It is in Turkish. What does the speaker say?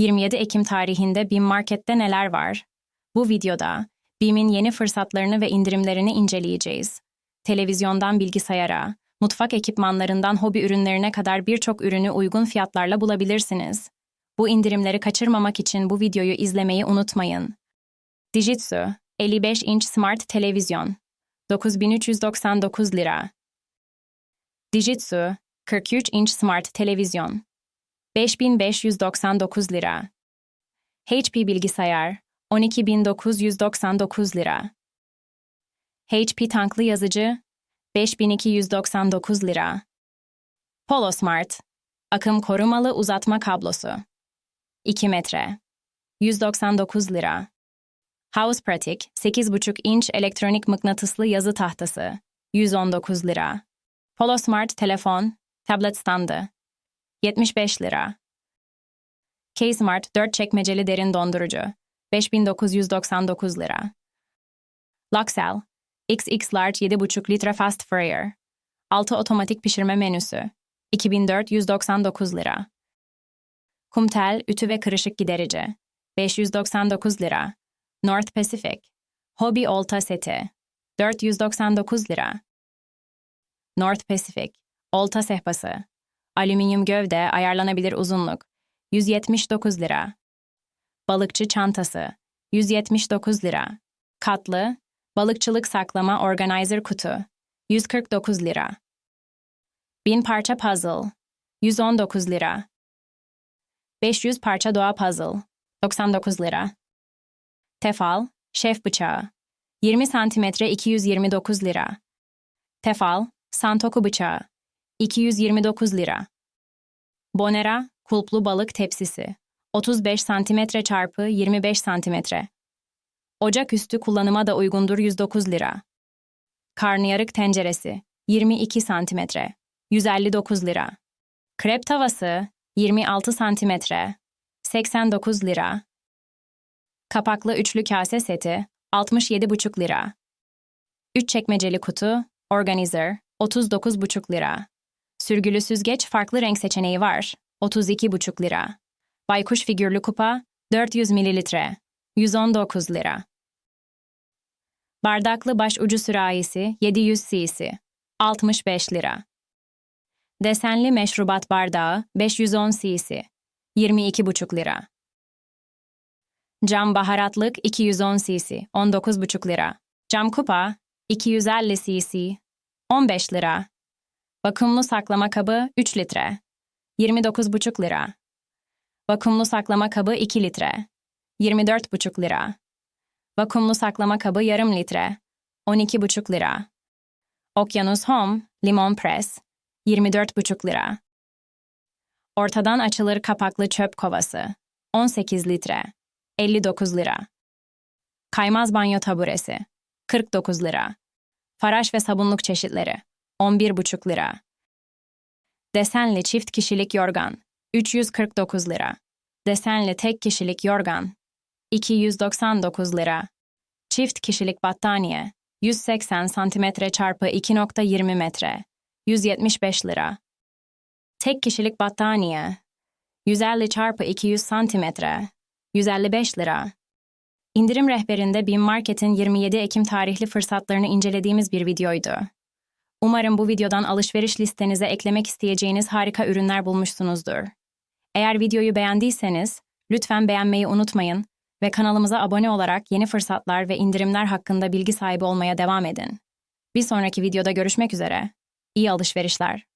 27 Ekim tarihinde BİM Market'te neler var? Bu videoda BİM'in yeni fırsatlarını ve indirimlerini inceleyeceğiz. Televizyondan bilgisayara, mutfak ekipmanlarından hobi ürünlerine kadar birçok ürünü uygun fiyatlarla bulabilirsiniz. Bu indirimleri kaçırmamak için bu videoyu izlemeyi unutmayın. Dijitsu 55 inç smart televizyon 9399 lira. Dijitsu 43 inç smart televizyon 5599 lira. HP bilgisayar 12999 lira. HP tanklı yazıcı 5299 lira. Polo Smart akım korumalı uzatma kablosu 2 metre 199 lira. House Pratic 8,5 inç elektronik mıknatıslı yazı tahtası 119 lira. Polo Smart telefon, tablet standı 75 lira. K-Smart 4 çekmeceli derin dondurucu 5999 lira. Luxel XX Large 7,5 litre Fast Fryer 6 otomatik pişirme menüsü 2499 lira. Kumtel ütü ve kırışık giderici 599 lira. North Pacific Hobby olta seti 499 lira. North Pacific olta sehpası Alüminyum gövde ayarlanabilir uzunluk 179 lira. Balıkçı çantası 179 lira. Katlı balıkçılık saklama organizer kutu 149 lira. Bin parça puzzle 119 lira. 500 parça doğa puzzle 99 lira. Tefal şef bıçağı 20 santimetre 229 lira. Tefal santoku bıçağı 229 lira. Bonera kulplu balık tepsisi 35 santimetre çarpı 25 santimetre. Ocaküstü kullanıma da uygundur 109 lira. Karnıyarık tenceresi 22 santimetre 159 lira. Krep tavası 26 santimetre 89 lira. Kapaklı üçlü kase seti 67,5 lira. 3 çekmeceli kutu organizer 39,5 lira. Sürgülü süzgeç farklı renk seçeneği var. 32,5 lira. Baykuş figürlü kupa 400 mililitre. 119 lira. Bardaklı başucu sürahisi 700 cc. 65 lira. Desenli meşrubat bardağı 510 cc. 22,5 lira. Cam baharatlık 210 cc. 19,5 lira. Cam kupa 250 cc. 15 lira. Vakumlu saklama kabı 3 litre. 29,5 lira. Vakumlu saklama kabı 2 litre. 24,5 lira. Vakumlu saklama kabı yarım litre. 12,5 lira. Okyanus Home Limon Press 24,5 lira. Ortadan açılır kapaklı çöp kovası 18 litre. 59 lira. Kaymaz banyo taburesi 49 lira. Faraş ve sabunluk çeşitleri 11,5 lira. Desenli çift kişilik yorgan 349 lira. Desenli tek kişilik yorgan 299 lira. Çift kişilik battaniye 180 cm çarpı 2.20 metre 175 lira. Tek kişilik battaniye 150 çarpı 200 santimetre 155 lira. İndirim rehberinde BİM Market'in 27 Ekim tarihli fırsatlarını incelediğimiz bir videoydu. Umarım bu videodan alışveriş listenize eklemek isteyeceğiniz harika ürünler bulmuşsunuzdur. Eğer videoyu beğendiyseniz, lütfen beğenmeyi unutmayın ve kanalımıza abone olarak yeni fırsatlar ve indirimler hakkında bilgi sahibi olmaya devam edin. Bir sonraki videoda görüşmek üzere. İyi alışverişler.